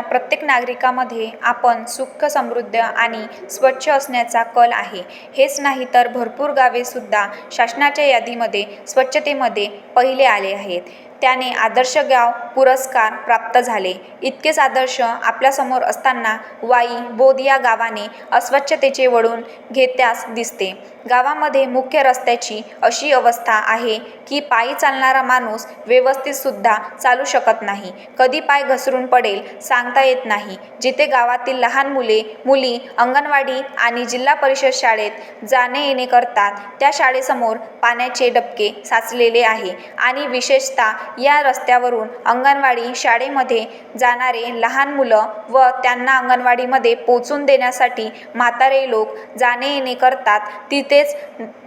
प्रत्येक नागरिकामध्ये आपण सुख समृद्ध आणि स्वच्छ असण्याचा कल आहे. हेच नाही तर भरपूर गावेसुद्धा शासनाच्या यादीमध्ये स्वच्छतेमध्ये पहिले आले आहेत. त्याने आदर्श गाव पुरस्कार प्राप्त झाले. इतकेच आदर्श आपल्यासमोर असताना वाई बोध या गावाने अस्वच्छतेचे वळून घेत्यास दिसते. गावामध्ये मुख्य रस्त्याची अशी अवस्था आहे की पायी चालणारा माणूस व्यवस्थितसुद्धा चालू शकत नाही. कधी पाय घसरून पडेल सांगता येत नाही. जिथे गावातील लहान मुले मुली अंगणवाडी आणि जिल्हा परिषद शाळेत जाणे येणे करतात त्या शाळेसमोर पाण्याचे डबके साचलेले आहे आणि विशेषतः या रस्त्यावरून अंगणवाडी शाळेमध्ये जाणारे लहान मुलं व त्यांना अंगणवाडीमध्ये पोचून देण्यासाठी म्हातारे लोक जाणे येणे करतात. तिथेच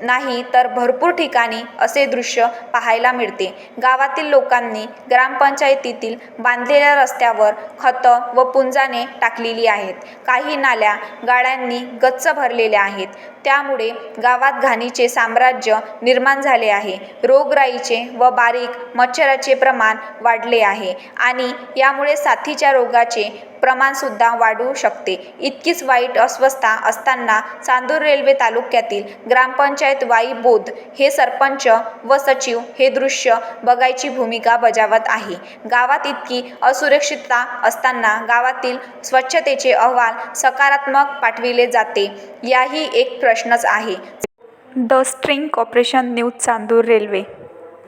नाही तर भरपूर ठिकाणी असे दृश्य पाहायला मिळते. गावातील लोकांनी ग्रामपंचायतीतील बांधलेल्या रस्त्यावर खतं व पुंजाने टाकलेली आहेत. काही नाल्या गाड्यांनी गच्च भरलेल्या आहेत. त्यामुळे गावात घाणीचे साम्राज्य निर्माण झाले आहे. रोगराईचे व बारीक मच्छराचे प्रमाण वाढले आहे आणि यामुळे साथीच्या रोगाचे प्रमाणसुद्धा वाढू शकते. इतकीच वाईट अस्वस्था असताना चांदूर रेल्वे तालुक्यातील ग्रामपंचायत वाई बोध हे सरपंच व सचिव हे दृश्य बघायची भूमिका बजावत आहे. गावात इतकी असुरक्षितता असताना गावातील स्वच्छतेचे अहवाल सकारात्मक पाठविले जाते याही एक प्रश्नच आहे. The string corporation news Chandur Railway